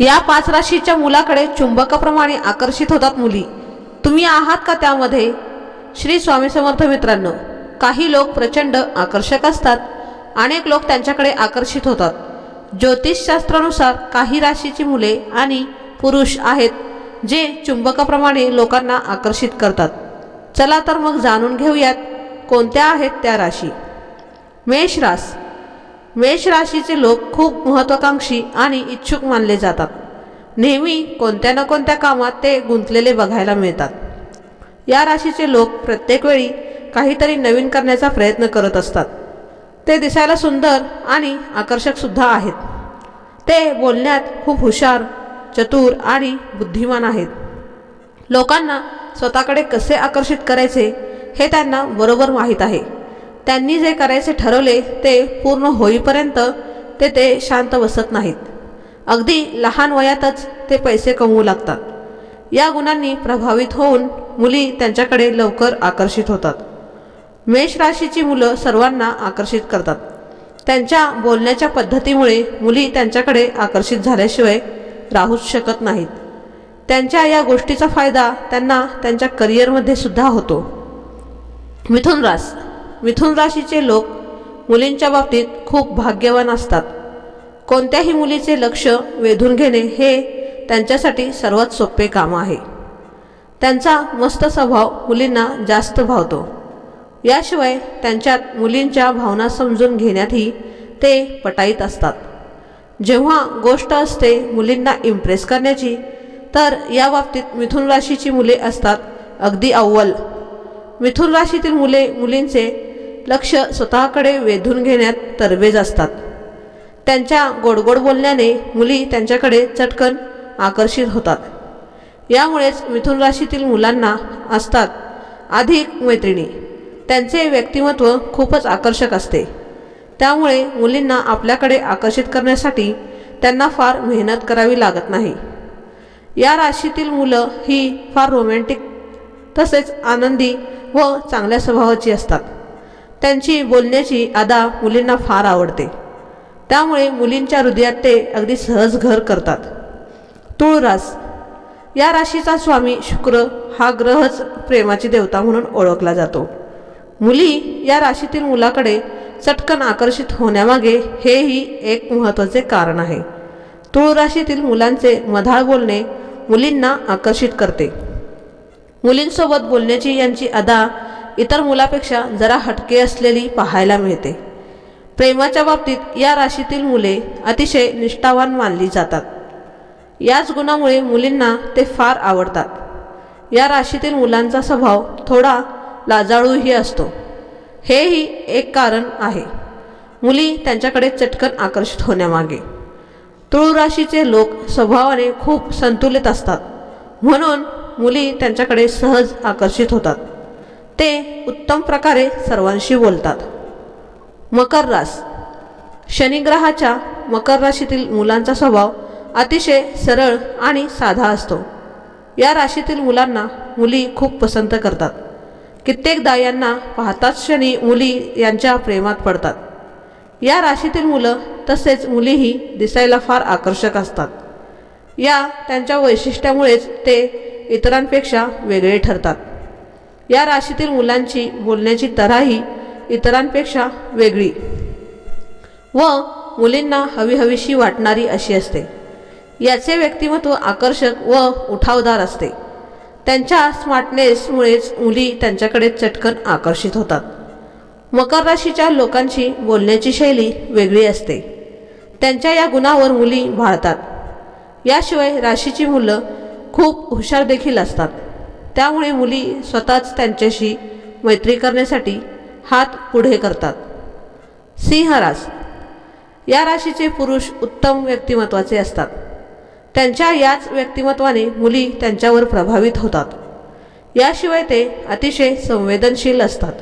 या पाच राशीच्या मुलाकडे चुंबकाप्रमाणे आकर्षित होतात मुली. तुम्ही आहात का त्यामध्ये? श्री स्वामी समर्थ मित्रांनो काही लोक प्रचंड आकर्षक असतात. अनेक लोक त्यांच्याकडे आकर्षित होतात. ज्योतिषशास्त्रानुसार काही राशीची मुले आणि पुरुष आहेत जे चुंबकाप्रमाणे लोकांना आकर्षित करतात. चला तर मग जाणून घेऊयात कोणत्या आहेत त्या राशी. मेष रास. मेष राशीचे लोक खूप महत्त्वाकांक्षी आणि इच्छुक मानले जातात. नेहमी कोणत्या ना कोणत्या कामात ते गुंतलेले बघायला मिळतात. या राशीचे लोक प्रत्येक वेळी काहीतरी नवीन करण्याचा प्रयत्न करत असतात. ते दिसायला सुंदर आणि आकर्षकसुद्धा आहेत. ते बोलण्यात खूप हुशार चतुर आणि बुद्धिमान आहेत. लोकांना स्वतःकडे कसे आकर्षित करायचे हे त्यांना बरोबर माहीत आहे. त्यांनी जे करायचे ठरवले ते पूर्ण होईपर्यंत ते ते शांत बसत नाहीत. अगदी लहान वयातच ते पैसे कमवू लागतात. या गुणांनी प्रभावित होऊन मुली त्यांच्याकडे लवकर आकर्षित होतात. मेष राशीची मुलं सर्वांना आकर्षित करतात. त्यांच्या बोलण्याच्या पद्धतीमुळे मुली त्यांच्याकडे आकर्षित झाल्याशिवाय राहूच शकत नाहीत. त्यांच्या या गोष्टीचा फायदा त्यांना त्यांच्या करिअरमध्ये सुद्धा होतो. मिथुन रास मिथुन राशीचे लोक मुलींच्या बाबतीत खूप भाग्यवान असतात. कोणत्याही मुलीचे लक्ष वेधून घेणे हे त्यांच्यासाठी सर्वात सोपे काम आहे. त्यांचा मस्त स्वभाव मुलींना जास्त भावतो. याशिवाय त्यांच्यात मुलींच्या भावना समजून घेण्यातही ते पटाईत असतात. जेव्हा गोष्ट असते मुलींना इम्प्रेस करण्याची तर या बाबतीत मिथुन राशीची मुले असतात अगदी अव्वल. मिथुन राशीतील मुले मुलींचे लक्ष स्वतःकडे वेधून घेण्यात तरबेज असतात. त्यांच्या गोडगोड बोलण्याने मुली त्यांच्याकडे चटकन आकर्षित होतात. यामुळेच मिथुन राशीतील मुलांना असतात अधिक मैत्रिणी. त्यांचे व्यक्तिमत्व खूपच आकर्षक असते. त्यामुळे मुलींना आपल्याकडे आकर्षित करण्यासाठी त्यांना फार मेहनत करावी लागत नाही. या राशीतील मुलं ही फार रोमॅन्टिक तसेच आनंदी व चांगल्या स्वभावाची असतात. त्यांची बोलण्याची अदा मुलींना फार आवडते. त्यामुळे मुलींच्या हृदयात ते अगदी सहज घर करतात. तुळरास या राशीचा स्वामी शुक्र हा ग्रहच प्रेमाची देवता म्हणून ओळखला जातो. मुली या राशीतील मुलाकडे चटकन आकर्षित होण्यामागे हेही एक महत्त्वाचे कारण आहे. तुळ राशीतील मुलांचे मधाळ बोलणे मुलींना आकर्षित करते. मुलींसोबत बोलण्याची यांची अदा इतर मुलापेक्षा जरा हटके असलेली पाहायला मिळते. प्रेमाच्या बाबतीत या राशीतील मुले अतिशय निष्ठावान मानली जातात. याच गुणामुळे मुलींना ते फार आवडतात. या राशीतील मुलांचा स्वभाव थोडा लाजाळूही असतो. हेही एक कारण आहे. मुली त्यांच्याकडे चटकन आकर्षित होण्यामागे. तुळू राशीचे लोक स्वभावाने खूप संतुलित असतात. म्हणून मुली त्यांच्याकडे सहज आकर्षित होतात. ते उत्तम प्रकारे सर्वांशी बोलतात. मकर रास. शनिग्रहाच्या मकर राशीतील मुलांचा स्वभाव अतिशय सरळ आणि साधा असतो. या राशीतील मुलांना मुली खूप पसंत करतात. कित्येकदा यांना पाहताच क्षणी मुली यांच्या प्रेमात पडतात. या राशीतील मुलं तसेच मुलीही दिसायला फार आकर्षक असतात. या त्यांच्या वैशिष्ट्यामुळेच ते इतरांपेक्षा वेगळे ठरतात. या राशीतील मुलांची बोलण्याची तराही इतरांपेक्षा वेगळी. व मुलींना हवीहवीशी वाटणारी अशी असते. याचे व्यक्तिमत्व आकर्षक व उठावदार असते. त्यांच्या स्मार्टनेसमुळेच मुली त्यांच्याकडे चटकन आकर्षित होतात. मकर राशीच्या लोकांची बोलण्याची शैली वेगळी असते. त्यांच्या या गुणावर मुली भाळतात याशिवाय राशीची मुलं खूप हुशार देखील असतात. त्यामुळे मुली स्वतःच त्यांच्याशी मैत्री करण्यासाठी हात पुढे करतात. सिंहरास या राशीचे पुरुष उत्तम व्यक्तिमत्वाचे असतात. त्यांच्या याच व्यक्तिमत्वाने मुली त्यांच्यावर प्रभावित होतात. याशिवाय ते अतिशय संवेदनशील असतात.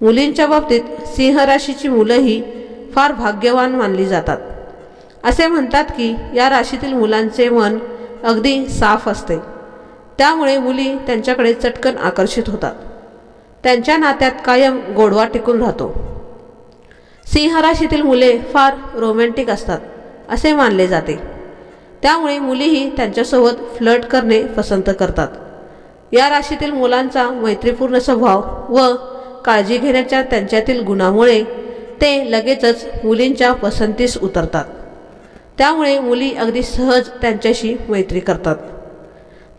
मुलींच्या बाबतीत सिंह राशीची मुलंही फार भाग्यवान मानली जातात. असे म्हणतात की या राशीतील मुलांचे मन अगदी साफ असते. त्यामुळे मुली त्यांच्याकडे चटकन आकर्षित होतात. त्यांच्या नात्यात कायम गोडवा टिकून राहतो. सिंह राशीतील मुले फार रोमॅन्टिक असतात असे मानले जाते. त्यामुळे मुलीही त्यांच्यासोबत फ्लर्ट करणे पसंत करतात. या राशीतील मुलांचा मैत्रीपूर्ण स्वभाव व काळजी घेण्याच्या त्यांच्यातील गुणामुळे ते लगेचच मुलींच्या पसंतीस उतरतात. त्यामुळे मुली अगदी सहज त्यांच्याशी मैत्री करतात.